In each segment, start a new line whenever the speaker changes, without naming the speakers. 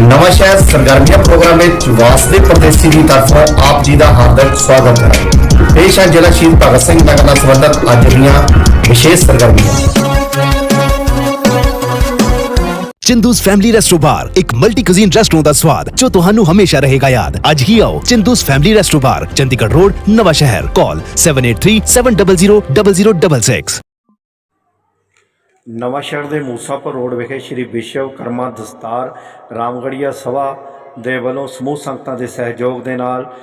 ਨਵਾਂ ਸ਼ਹਿਰ ਸਰਗਰਮੀਆਂ ਪ੍ਰੋਗਰਾਮ ਵਿੱਚ ਵਾਸਦੇ ਪ੍ਰਦੇਸ਼ੀ ਦੀ ਤਰਫੋਂ ਆਪ ਜੀ ਦਾ ਹਾਰਦਿਕ ਸਵਾਗਤ ਹੈ ਪੇਸ਼ ਹੈ ਜ਼ਿਲ੍ਹਾ ਸ਼ਹੀਦ ਭਗਤ ਸਿੰਘ ਨਗਰ ਨਾਲ ਸੰਬੰਧਿਤ ਅੱਜ ਦੀਆਂ ਵਿਸ਼ੇਸ਼ ਸਰਗਰਮੀਆਂ
ਚਿੰਦੂਸ ਫੈਮਿਲੀ ਰੈਸਟੋ ਬਾਰ ਇੱਕ ਮਲਟੀ ਕੁਜ਼ੀਨ ਰੈਸਟੋਰੈਂਟ ਦਾ ਸਵਾਦ ਜੋ ਤੁਹਾਨੂੰ ਹਮੇਸ਼ਾ ਰਹੇਗਾ ਯਾਦ ਅੱਜ ਹੀ ਆਓ Chindu's family resto bar Chandigarh road Nawan Shahr call 7837000066
Nawanshahr ਦੇ ਮੂਸਾਪੁਰ ਰੋਡ ਵਿਖੇ ਸ੍ਰੀ ਵਿਸ਼ਵਕਰਮਾ ਦਸਤਾਰ ਰਾਮਗੜੀਆ ਸਭਾ ਦੇ ਵੱਲੋਂ ਸਮੂਹ ਸੰਗਤਾਂ ਦੇ ਸਹਿਯੋਗ ਦੇ ਨਾਲ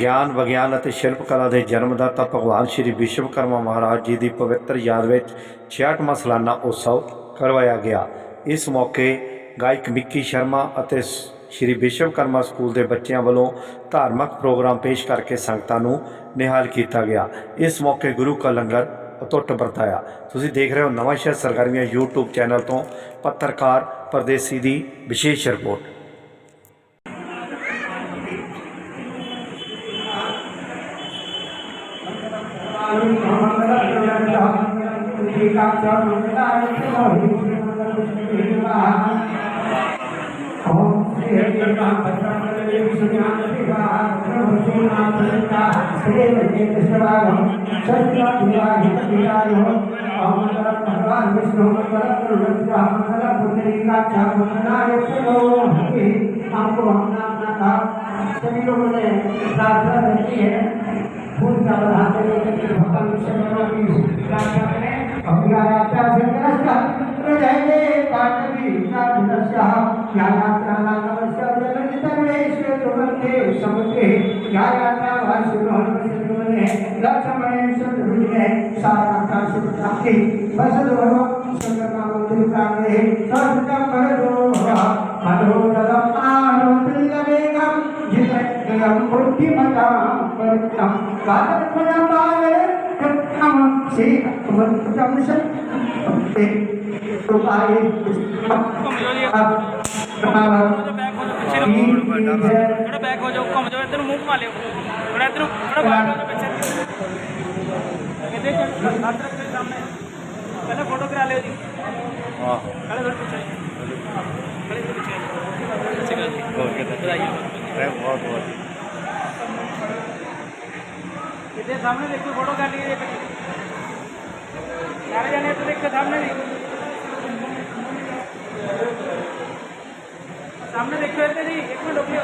ਗਿਆਨ, ਵਿਗਿਆਨ ਅਤੇ ਸ਼ਿਲਪ ਕਲਾ ਦੇ ਜਨਮਦਾਤਾ ਭਗਵਾਨ ਸ੍ਰੀ ਵਿਸ਼ਵਕਰਮਾ ਮਹਾਰਾਜ ਜੀ ਦੀ ਪਵਿੱਤਰ ਯਾਦ ਵਿੱਚ 66ਵਾਂ ਸਾਲਾਨਾ ਉਤਸਵ ਕਰਵਾਇਆ ਗਿਆ। ਇਸ ਮੌਕੇ ਗਾਇਕ ਮਿੱਕੀ ਸ਼ਰਮਾ ਅਤੇ ਸ- ਸ੍ਰੀ ਵਿਸ਼ਵਕਰਮਾ ਸਕੂਲ ਦੇ ਬੱਚਿਆਂ ਵੱਲੋਂ ਧਾਰਮਿਕ ਪ੍ਰੋਗਰਾਮ ਪੇਸ਼ ਕਰਕੇ ਸੰਗਤਾਂ ਨੂੰ ਨਿਹਾਲ ਕੀਤਾ ਗਿਆ। ਇਸ ਮੌਕੇ ਗੁਰੂ ਕਾ ਲੰਗਰ ਅਟੁੱਟ ਵਰਤਾਇਆ ਤੁਸੀਂ ਦੇਖ ਰਹੇ ਹੋ ਨਵਾਂ ਸ਼ਹਿਰ ਸਰਗਰਮੀਆਂ YouTube ਚੈਨਲ ਤੋਂ ਪੱਤਰਕਾਰ ਪਰਦੇਸੀ ਦੀ ਵਿਸ਼ੇਸ਼ ਰਿਪੋਰਟ
शक्तिया क्रिया हितक्रिया अमर भगवान विष्णु परम ब्रह्म पुत्रिका चामुंडा आपको अपना अपना काम सभी लोगों ने प्रार्थना करती है फूल का प्रधान भगवान विष्णु की प्रार्थना करें अभियात्रा से नमस्कार जाएँगे पार्टी का क्या यात्रा का नमस्कार जगत तमेश्वर समझे क्या यात्रा भाषण हुए हैं। रथ बने चंद्र हुए हैं साराकाश आपके बसद भव संगमा मंदिर का रहे सर्वकम भरदो भव मनोरम आनंदमेकम जितकम बुद्धिमता परतम कादर्पण पाले कृतम श्री अमृतम
सत्य तो आए अब हमारा बैक हो। जाओ बैक हो जाओ ਇੱਧਰ ਨੂੰ ਮੂੰਹ ਘੁਮਾ ਲਿਓ। ਥੋੜਾ ਇੱਧਰ ਨੂੰ ਥੋੜਾ ਹੋ ਜਾਓ ਪਿੱਛੇ। ਕਿਤੇ ਹੱਥ ਰੱਖ ਕੇ ਸਾਹਮਣੇ। ਪਹਿਲਾਂ ਫੋਟੋ ਕਰਾ ਲਿਓ ਜੀ। ਹਾਂ। ਪਹਿਲਾਂ ਥੋੜਾ ਪਿੱਛੇ ਪਹਿਲੇ ਪਿੱਛੇ ਅੱਛਾ ਗੱਲ ਹੋਰ ਕਿਤੇ ਵਧਾਈਆਂ ਬਹੁਤ ਬਹੁਤ ਕਿਤੇ ਸਾਹਮਣੇ ਦੇਖੋ ਫੋਟੋ ਕਰ ਲਈਏ ਇੱਕ ਸਾਰੇ ਜਾਣੇ ਇੱਧਰ ਦੇਖੋ ਸਾਹਮਣੇ ਵੀ। ਸਾਹਮਣੇ ਦੇਖੋ ਇੱਧਰ ਜੀ ਇੱਕ ਮਿੰਟ ਰੁਕਿਓ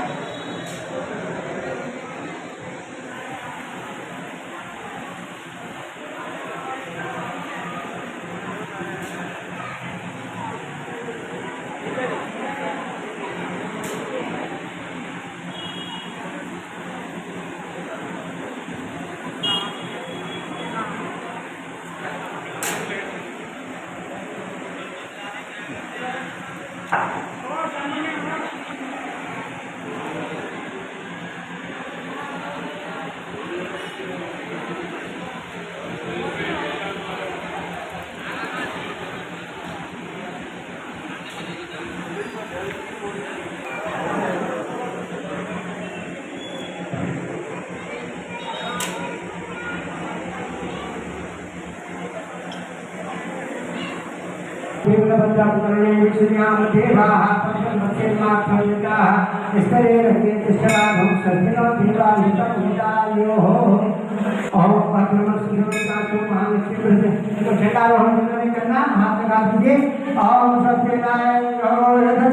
झंडारोहण जिन्होंने करना हाथ लगा दीजिए ओम सत्यनारायण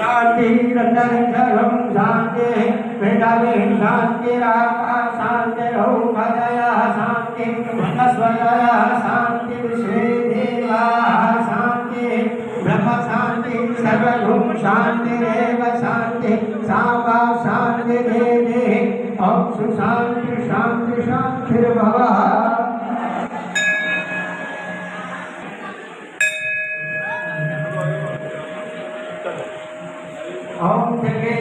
शांति रंजन धर्म शांति वेदाले शांति शांति हो शांति स्वरया शांति विश्वे देवा शांति ब्रह्म शांति सर्वभूम शांति रेव शांति सावा शांति दे दे ओम सुशांति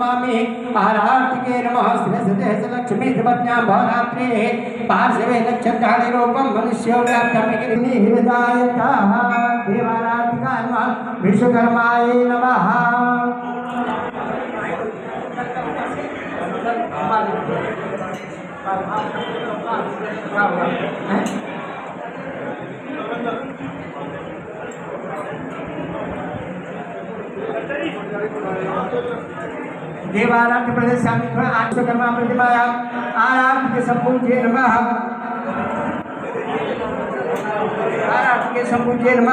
नमामि आराध के नमः श्रेष्ठते लक्ष्मी धर्मज्ञा भवरात्रे पार्श्वे नक्षत्राणि रूपम मनुष्यो व्याप्तम हृदयता देवाराधिका नमः विश्वकर्माय नमः देवाराध्य प्रदेश దేవారాధ్య ప్రదేశాన్ని ఆత్మకర్మ ప్రతిమాయ ఆరాధ్య సంపూజే నమ
ఆరాధ్య సంపూజే నమ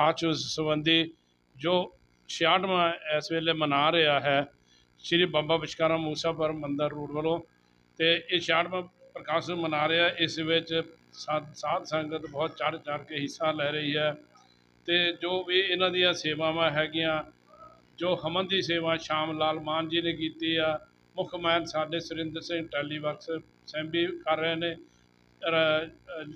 ਪ੍ਰਕਾਸ਼ ਸੰਬੰਧੀ ਜੋ 66ਵਾਂ ਇਸ ਵੇਲੇ ਮਨਾ ਰਿਹਾ ਹੈ, ਸ਼੍ਰੀ ਬਾਬਾ ਵਿਸ਼ਵਕਰਮਾ ਮੂਸਾਪੁਰ ਮੰਦਰ ਰੋਡ ਵੱਲੋਂ ਤੇ ਇਹ 66ਵਾਂ ਪ੍ਰਕਾਸ਼ ਮਨਾ ਰਿਹਾ, ਇਸ ਵਿੱਚ ਸਾਧ ਸੰਗਤ ਬਹੁਤ ਚੜ੍ਹ ਚੜ੍ਹ ਕੇ ਹਿੱਸਾ ਲੈ ਰਹੀ ਹੈ ਤੇ ਜੋ ਵੀ ਇਹਨਾਂ ਦੀਆਂ ਸੇਵਾਵਾਂ ਹੈਗੀਆਂ, ਜੋ ਹਮਨ ਦੀ ਸੇਵਾ ਸ਼ਾਮ ਲਾਲ ਮਾਨ ਜੀ ਨੇ ਕੀਤੀ ਆ, ਮੁੱਖ ਮਹਿਨ ਸਾਡੇ ਸੁਰਿੰਦਰ ਸਿੰਘ ਟੈਲੀਵਰਕਸ ਸੈਂਬੀ ਕਰ ਰਹੇ ਨੇ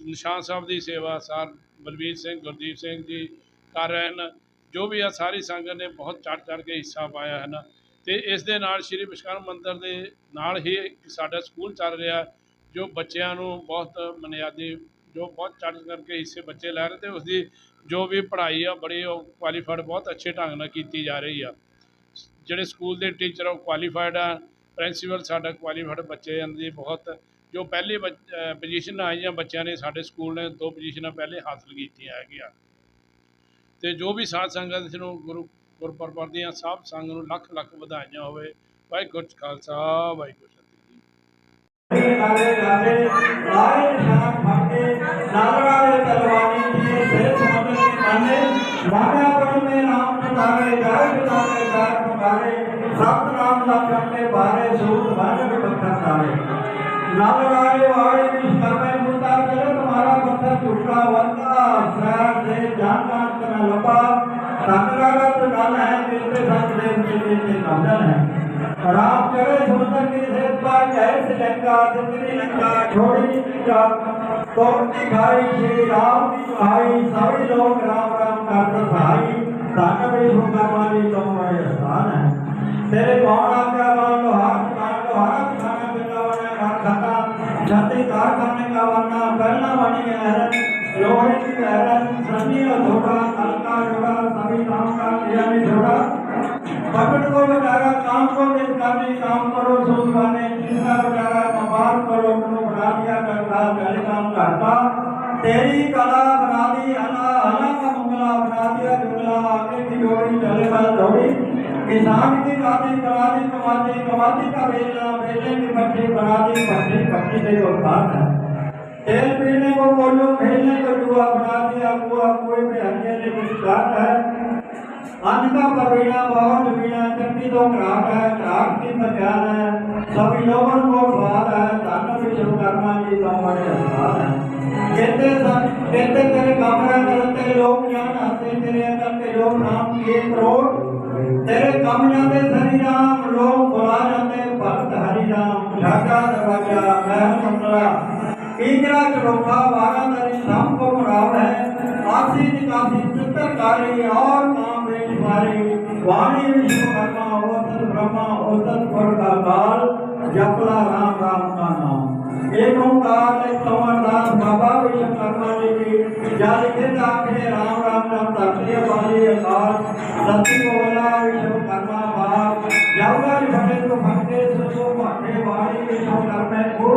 ਨਿਸ਼ਾਨ ਸਾਹਿਬ ਦੀ ਸੇਵਾ ਸਰ ਬਲਵੀਰ ਸਿੰਘ, ਗੁਰਦੀਪ ਸਿੰਘ ਜੀ ਕਰ ਰਹੇ ਹਨ ਜੋ ਵੀ ਆ, ਸਾਰੀ ਸੰਗਤ ਨੇ ਬਹੁਤ ਚੜ੍ਹ ਚੜ੍ਹ ਕੇ ਹਿੱਸਾ ਪਾਇਆ ਹੈ ਨਾ। ਤੇ ਇਸ ਦੇ ਨਾਲ ਸ਼੍ਰੀ ਵਿਸ਼ਕਰਮ ਮੰਦਿਰ ਦੇ ਨਾਲ ਹੀ ਸਾਡਾ ਸਕੂਲ ਚੱਲ ਰਿਹਾ, ਜੋ ਬੱਚਿਆਂ ਨੂੰ ਬਹੁਤ ਮਨਿਆਦੀ, ਜੋ ਬਹੁਤ ਚੜ੍ਹ ਕਰਕੇ ਹਿੱਸੇ ਬੱਚੇ ਲੈ ਰਹੇ ਤੇ ਉਸ ਦੀ ਜੋ ਵੀ ਪੜ੍ਹਾਈ ਆ, ਬੜੀ ਉਹ ਕੁਆਲੀਫਾਈਡ ਬਹੁਤ ਅੱਛੇ ਢੰਗ ਨਾਲ ਕੀਤੀ ਜਾ ਰਹੀ ਆ। ਜਿਹੜੇ ਸਕੂਲ ਦੇ ਟੀਚਰ ਉਹ ਕੁਆਲੀਫਾਈਡ ਆ। ਪ੍ਰਿੰਸੀਪਲ ਸਾਡਾ ਕੁਆਲੀਫਾਈਡ ਬੱਚੇ ਹਨ ਦੀ ਬਹੁਤ, ਜੋ ਪਹਿਲੀ ਪੋਜੀਸ਼ਨ ਆਈਆਂ ਬੱਚਿਆਂ ਨੇ, ਸਾਡੇ ਸਕੂਲ ਨੇ ਦੋ ਪੋਜੀਸ਼ਨਾਂ ਪਹਿਲੇ ਹਾਸਲ ਕੀਤੀਆਂ ਹੈਗੀਆਂ। ਤੇ ਜੋ ਵੀ ਸਾਧ ਸੰਗਤ ਇਸ ਨੂੰ ਗੁਰੂ ਗੁਰਪੁਰਬ ਦੀਆਂ ਸਭ ਸੰਗ ਨੂੰ ਲੱਖ ਲੱਖ ਵਧਾਈਆਂ ਹੋਵੇ, ਵਾਹਿਗੁਰੂ ਜੀ ਖਾਲਸਾ, ਵਾਹਿਗੁਰੂ ਜੀ
ਨਾਲੇ ਨਾਲੇ ਲਾਏ ਨਿਸ਼ਾਨ ਫੜਕੇ ਨਾਲਵਾਲੇ ਤਲਵਾਰੀ ਦੀ ਸਿਰ ਸਮਝ ਕੇ ਮਾਨੇ ਵਾਗਾ ਪੜਨ ਮੇ ਨਾਮ ਪੁਕਾਰੇ ਜਾਇ ਪੁਕਾਰੇ ਜਾਇ ਪੁਕਾਰੇ ਸਤ ਨਾਮ ਦਾ ਕੰਨੇ ਬਾਰੇ ਸੂਤ ਵਨ ਵਿਪੱਖਾ ਸਾਰੇ ਨਾਲਵਾਲੇ ਵਾਲੇ ਵਿਸ਼ਕਰਮੇ ਮੁਰਦਾ ਚਲੇ ਤੁਹਾਰਾ ਪੱਥਰ ਝੁਕਾ ਵੰਦਾ ਸਹਿਰ देश के बंधन है। और आप चढ़े समुद्र के देश पर जय श्रीलंका श्रीलंका छोड़ी का तो भाई श्री राम भाई सभी लोग राम राम करते भाई ताकत भी होगा वाली तो मेरे स्थान है। तेरे कौन आज्ञा मान लो हाथ मान लो हाथ खाना पीना बने हाथ खाता छाती कार करने का वरना करना बने हरन लोहे की हरन सभी निष्कामी काम करो सूद बने जिसका बेचारा मबार करो, अपनो बना दिया करता गल काम करता तेरी कला बना दी अला अला का मंगला, बना दिया जुमला आगे की जोड़ी, चले बल दौड़ी। किसान की काती करा दी कमाती कमाती का बेलना, बेलने की भट्टी बना दी भट्टी भट्टी से जो खास है। तेल पीने को बोलो खेलने को जुआ बना दिया, बुआ कोई भी हंगे ने कुछ बात ਅੰਨ ਦਾ ਪ੍ਰਵੀਣਾ ਬਹੁਤ ਬਿਨਾ ਚੰਦੀ ਤੋਂ ਘਰਾਟ ਹੈ, ਘਰਾਟ ਦੀ ਪਛਾਣ ਹੈ। ਸਭ ਲੋਵਨ ਕੋ ਸਵਾਦ ਹੈ, ਧਨ ਵਿਚਮ ਕਰਨਾ ਜੀ ਸਾਹਮਣੇ ਅਸਥਾਨ ਹੈ ਕਹਿੰਦੇ ਸਨ ਕਹਿੰਦੇ ਤੇਰੇ ਕਮਰਾ ਕਰਤੇ ਲੋਕ ਜਾਣ ਹੱਸੇ ਤੇਰੇ ਅੰਦਰ ਤੇ ਲੋਕ ਨਾਮ ਕੀ ਕਰੋੜ? ਤੇਰੇ ਕੰਮ ਜਾਂਦੇ ਸਰੀ ਰਾਮ ਲੋਕ ਬੁਲਾ ਜਾਂਦੇ ਭਗਤ ਹਰੀ ਰਾਮ। ਢਾਕਾ ਦਰਵਾਜਾ ਮੈਂ ਮੰਗਲਾ ਕੀਜਰਾ ਕਰੋਖਾ ਵਾਰਾ ਤੇਰੀ ਨਾਮ ਕੋ ਮਰਾਵ ਹੈ। ਆਸੀ ਨਿਕਾਸੀ उत्तरकारी और नाम देने मारे वाणी विश्वकर्मा हो ब्रह्मा हो पर का काल, जपला राम राम का नाम। एक ओंकार ने समरदास बाबा विश्वकर्मा जी की जालिके आपने राम राम का तकलीय वाली काल सती को बोला विश्वकर्मा बाप जाऊँगा भटे तो भटे सतो भटे वाणी विश्वकर्मा को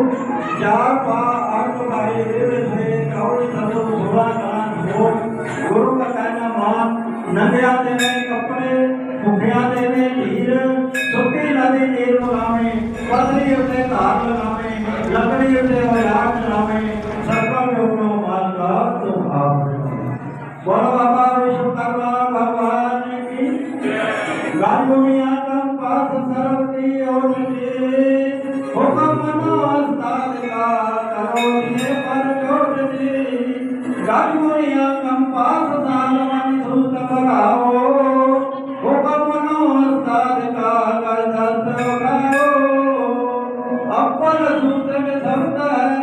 चार पा अर्थ भाई देव से कौन सतो भुला लगावे पतली उते धार लगावे लकड़ी उते वैराग लगावे सर्व योगो माल का सुभाव बोलो बाबा विश्वकर्मा भगवान की गांगुनिया कम पास सरस्वती औषधि हुक्म मनो अस्ताद का करो ये पर जोड़ती गांगुनिया कम पास सालमन सूत बगाओ हुक्म
ಸರ್ದಾರ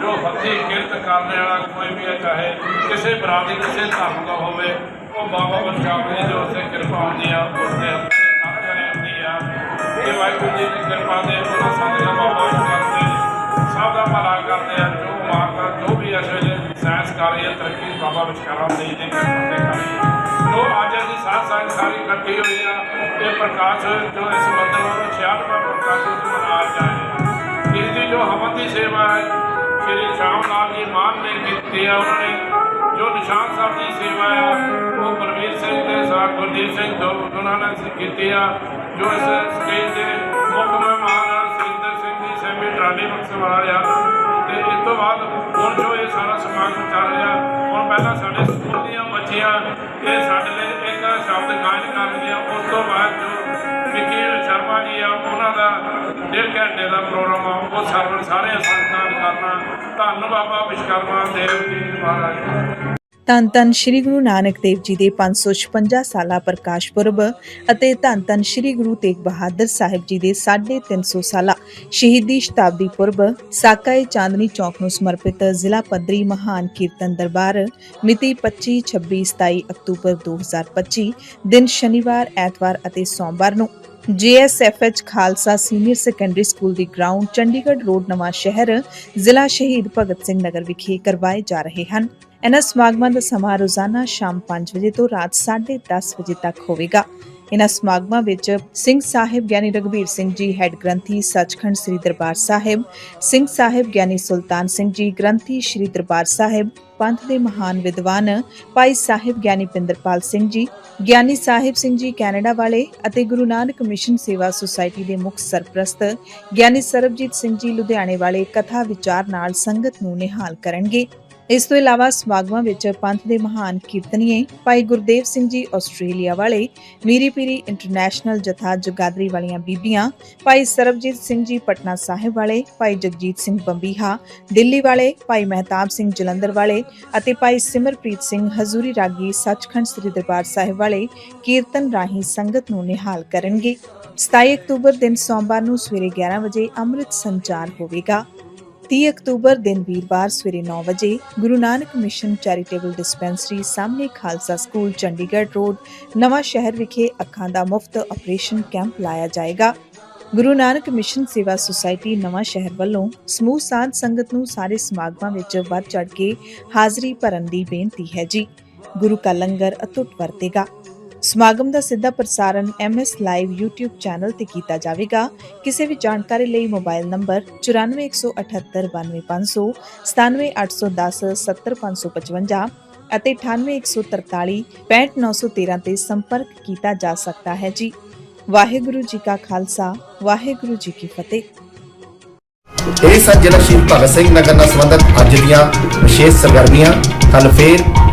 ਜੋ ਹੱਥੀ ਕਿਰਤ ਕਰਨ ਵਾਲਾ ਕੋਈ ਵੀ ਹੈ, ਚਾਹੇ ਕਿਸੇ ਬਰਾਦਰੀ ਕਿਸੇ ਧਰਮ ਦਾ ਹੋਵੇ, ਉਹ ਬਾਬਾ ਵਿਸ਼ਕਾਮ ਦੀ ਜੋ ਉਸੇ ਕਿਰਪਾ ਹੁੰਦੀ ਆ ਉਸ ਦੇ ਹੱਥੀਂ ਹਰ ਹੁੰਦੀ ਆ। ਇਹ ਵਾਹਿਗੁਰੂ ਜੀ ਦੀ ਕਿਰਪਾ ਦੇ ਉਹਨਾਂ ਸੰਗਤਾਂ ਬਾਬਾ ਵਿਸ਼ਕਾਮ ਦੇ ਸਭ ਦਾ ਭਲਾ ਕਰਦੇ ਆ, ਜੋ ਮਾਰਦਾ, ਜੋ ਵੀ ਇਸ ਵੇਲੇ ਸਾਇੰਸ ਕਰ ਰਹੀ ਹੈ ਤਰੱਕੀ ਬਾਬਾ ਵਿਸ਼ਕਾਮ ਦੇ ਜੀ। ਦੇ ਕਿਰਪਾ ਜੋ ਅੱਜ ਅਸੀਂ ਸਾਧ ਸੰਗਤ ਸਾਰੀ ਇਕੱਠੀ ਹੋਈ ਆ, ਇਹ ਪ੍ਰਕਾਸ਼ ਜੋ ਇਸ ਮੰਦਰ ਵੱਲੋਂ 66ਵਾਂ ਪ੍ਰਕਾਸ਼ ਮਨਾਇਆ ਜਾ ਰਿਹਾ। ਇਸ ਦੀ ਜੋ ਹਵਨ ਦੀ ਸੇਵਾ ਹੈ ਸ਼੍ਰੀ ਸ਼ਾਮ ਲਾਲ ਜੀ ਮਾਨ ਨੇ ਕੀਤੀ ਆ ਉਹਨੇ ਜੋ ਨਿਸ਼ਾਨ ਸਾਹਿਬ ਦੀ ਸੇਵਾ ਆ, ਉਹ ਬਲਵੀਰ ਸਿੰਘ ਦੇ ਸਾਥ ਗੁਰਦੀਪ ਸਿੰਘ ਦੋ ਉਹਨਾਂ ਨੇ ਕੀਤੀ ਆ, ਜੋ ਇਸ ਸਟੇਜ ਦੇ ਮੁੱਖ ਮਹਿਮਾਨ ਸੁਰਿੰਦਰ ਸਿੰਘ ਦੀ ਸੈਮੀ ਟਰਾਲੀ ਬਖਸ਼ਵਾਲ ਆ। ਤੇ ਇਸ ਤੋਂ ਬਾਅਦ ਹੁਣ ਜੋ ਇਹ ਸਾਰਾ ਸਮਾਗਮ ਚੱਲ ਰਿਹਾ, ਹੁਣ ਪਹਿਲਾਂ ਸਾਡੇ ਸਕੂਲ ਦੀਆਂ ਬੱਚੀਆਂ ਇਹ ਸਾਡੇ ਲਈ ਇੱਕ ਸ਼ਬਦ ਗਾਇਨ ਕਰਨਗੀਆਂ ਉਸ ਤੋਂ ਬਾਅਦ ਜੋ ਵਿੱਕੀ ਸ਼ਰਮਾ ਜੀ ਆ, ਉਹਨਾਂ ਦਾ ਡੇਢ ਘੰਟੇ ਦਾ ਪ੍ਰੋਗਰਾਮ ਆ, ਉਹ ਸਰਵਣ ਸਾਰੇ ਸੰਗਤਾਂ ਕਰਨਾ। ਧੰਨ ਬਾਬਾ ਵਿਸ਼ਕਰਮਾ ਦੇਵ ਜੀ ਮਹਾਰਾਜ।
ਧੰਨ ਧੰਨ ਸ੍ਰੀ ਗੁਰੂ ਨਾਨਕ ਦੇਵ ਜੀ ਦੇ 556 ਸਾਲਾ ਪ੍ਰਕਾਸ਼ ਪੁਰਬ ਅਤੇ ਧੰਨ ਧੰਨ ਸ੍ਰੀ ਗੁਰੂ ਤੇਗ ਬਹਾਦਰ ਸਾਹਿਬ ਜੀ ਦੇ 350 ਸਾਲਾ ਸ਼ਹੀਦੀ ਸ਼ਤਾਬਦੀ ਪੁਰਬ ਸਾਕਾਏ ਚਾਂਦਨੀ ਚੌਕ ਨੂੰ ਸਮਰਪਿਤ ਜ਼ਿਲ੍ਹਾ ਪੱਧਰੀ ਮਹਾਨ ਕੀਰਤਨ ਦਰਬਾਰ, ਮਿਤੀ 25 26 27 ਅਕਤੂਬਰ 2025 ਦਿਨ ਸ਼ਨੀਵਾਰ, ਐਤਵਾਰ ਅਤੇ ਸੋਮਵਾਰ ਨੂੰ GSFH Khalsa senior secondary school ਦੀ ਗਰਾਊਂਡ ਚੰਡੀਗੜ੍ਹ ਰੋਡ ਨਵਾਂ ਸ਼ਹਿਰ ਜ਼ਿਲ੍ਹਾ ਸ਼ਹੀਦ ਭਗਤ ਸਿੰਘ ਨਗਰ ਵਿਖੇ ਕਰਵਾਏ ਜਾ ਰਹੇ ਹਨ। ਇਹਨਾਂ ਸਮਾਗਮਾਂ ਦਾ ਸਮਾਂ ਰੋਜ਼ਾਨਾ ਸ਼ਾਮ 5 ਵਜੇ ਤੋਂ ਰਾਤ 10:30 ਵਜੇ ਤੱਕ ਹੋਵੇਗਾ। ਇਹਨਾਂ ਸਮਾਗਮਾਂ ਵਿੱਚ ਸਿੰਘ ਸਾਹਿਬ ਗਿਆਨੀ ਰਗਵੀਰ ਸਿੰਘ ਜੀ, ਹੈੱਡ ਗ੍ਰੰਥੀ ਸੱਚਖੰਡ ਸ੍ਰੀ ਦਰਬਾਰ ਸਾਹਿਬ, ਸਿੰਘ ਸਾਹਿਬ ਗਿਆਨੀ ਸੁਲਤਾਨ ਸਿੰਘ ਜੀ, ਗ੍ਰੰਥੀ ਸ੍ਰੀ ਦਰਬਾਰ ਸਾਹਿਬ, ਪੰਥ ਦੇ ਮਹਾਨ ਵਿਦਵਾਨ ਭਾਈ ਸਾਹਿਬ ਗਿਆਨੀ ਪਿੰਦਰਪਾਲ ਸਿੰਘ ਜੀ, ਗਿਆਨੀ ਸਾਹਿਬ ਸਿੰਘ ਜੀ ਕੈਨੇਡਾ ਵਾਲੇ ਅਤੇ ਗੁਰੂ ਨਾਨਕ ਮਿਸ਼ਨ ਸੇਵਾ ਸੁਸਾਇਟੀ ਦੇ ਮੁੱਖ ਸਰਪ੍ਰਸਤ, ਗਿਆਨੀ ਸਰਬਜੀਤ ਸਿੰਘ ਜੀ ਲੁਧਿਆਣੇ ਵਾਲੇ ਕਥਾ ਵਿਚਾਰ ਨਾਲ ਸੰਗਤ ਨੂੰ ਨਿਹਾਲ ਕਰਨਗੇ। ਇਸ ਤੋਂ ਇਲਾਵਾ ਸਮਾਗਮਾਂ ਵਿੱਚ ਪੰਥ ਦੇ ਮਹਾਨ ਕੀਰਤਨੀਏ ਭਾਈ ਗੁਰਦੇਵ ਸਿੰਘ ਜੀ ਆਸਟ੍ਰੇਲੀਆ ਵਾਲੇ, ਮੀਰੀ ਪੀਰੀ ਇੰਟਰਨੈਸ਼ਨਲ ਜਥਾ ਜਗਾਦਰੀ ਵਾਲੀਆਂ ਬੀਬੀਆਂ, ਭਾਈ ਸਰਬਜੀਤ ਸਿੰਘ ਜੀ ਪਟਨਾ ਸਾਹਿਬ ਵਾਲੇ, ਭਾਈ ਜਗਜੀਤ ਸਿੰਘ ਬੰਬੀਹਾ, ਦਿੱਲੀ ਵਾਲੇ, ਭਾਈ ਮਹਿਤਾਬ ਸਿੰਘ ਜਲੰਧਰ ਵਾਲੇ ਅਤੇ ਭਾਈ ਸਿਮਰਪ੍ਰੀਤ ਸਿੰਘ ਹਜ਼ੂਰੀ ਰਾਗੀ ਸੱਚਖੰਡ ਸ੍ਰੀ ਦਰਬਾਰ ਸਾਹਿਬ ਵਾਲੇ ਕੀਰਤਨ ਰਾਹੀਂ ਸੰਗਤ ਨੂੰ ਨਿਹਾਲ ਕਰਨਗੇ। 27 ਅਕਤੂਬਰ ਦਿਨ ਸੋਮਵਾਰ ਨੂੰ ਸਵੇਰੇ 11 ਵਜੇ ਅੰਮ੍ਰਿਤ ਸੰਚਾਰ ਹੋਵੇਗਾ। 30 ਅਕਤੂਬਰ ਦਿਨ ਵੀਰਵਾਰ ਸਵੇਰੇ 9 ਵਜੇ Guru Nanak mission charitable dispensary ਸਾਹਮਣੇ ਖਾਲਸਾ ਸਕੂਲ, ਚੰਡੀਗੜ੍ਹ ਰੋਡ, ਨਵਾਂ ਸ਼ਹਿਰ ਵਿਖੇ ਅੱਖਾਂ ਦਾ ਮੁਫਤ ਆਪਰੇਸ਼ਨ ਕੈਂਪ ਲਾਇਆ ਜਾਏਗਾ। ਗੁਰੂ ਨਾਨਕ ਮਿਸ਼ਨ ਸੇਵਾ ਸੁਸਾਇਟੀ ਨਵਾਂ ਸ਼ਹਿਰ ਵੱਲੋਂ ਸਮੂਹ ਸਾਧ ਸੰਗਤ ਨੂੰ ਸਾਰੇ ਸਮਾਗਮਾਂ ਵਿੱਚ ਵੱਧ ਚੜ ਕੇ ਹਾਜ਼ਰੀ ਭਰਨ ਦੀ ਬੇਨਤੀ ਹੈ ਜੀ। ਗੁਰੂ ਕਾ ਲੰਗਰ ਅਟੁੱਟ ਵਰਤੇਗਾ। ਸਮਾਗਮ ਦਾ ਸਿੱਧਾ ਪ੍ਰਸਾਰਣ MS ਲਾਈਵ YouTube ਚੈਨਲ ਤੇ ਕੀਤਾ ਜਾਵੇਗਾ। ਕਿਸੇ ਵੀ ਜਾਣਕਾਰੀ ਲਈ ਮੋਬਾਈਲ ਨੰਬਰ 9417892500 97810 ਅਤੇ 98143 65913 ਤੇ ਸੰਪਰਕ ਕੀਤਾ ਜਾ ਸਕਦਾ ਹੈ ਜੀ। ਵਾਹਿਗੁਰੂ ਜੀ ਕਾ ਖਾਲਸਾ, ਵਾਹਿਗੁਰੂ ਜੀ ਕੀ ਫਤਿਹ।
ਇਹ ਸਨ ਜ਼ਿਲ੍ਹਾ ਸ਼ਹੀਦ ਭਗਤ ਸਿੰਘ ਨਗਰ ਨਾਲ ਸੰਬੰਧਿਤ ਅੱਜ ਦੀਆਂ ਵਿਸ਼ੇਸ਼ ਸਰਗਰਮੀਆਂ ਕੱਲ ਫੇਰ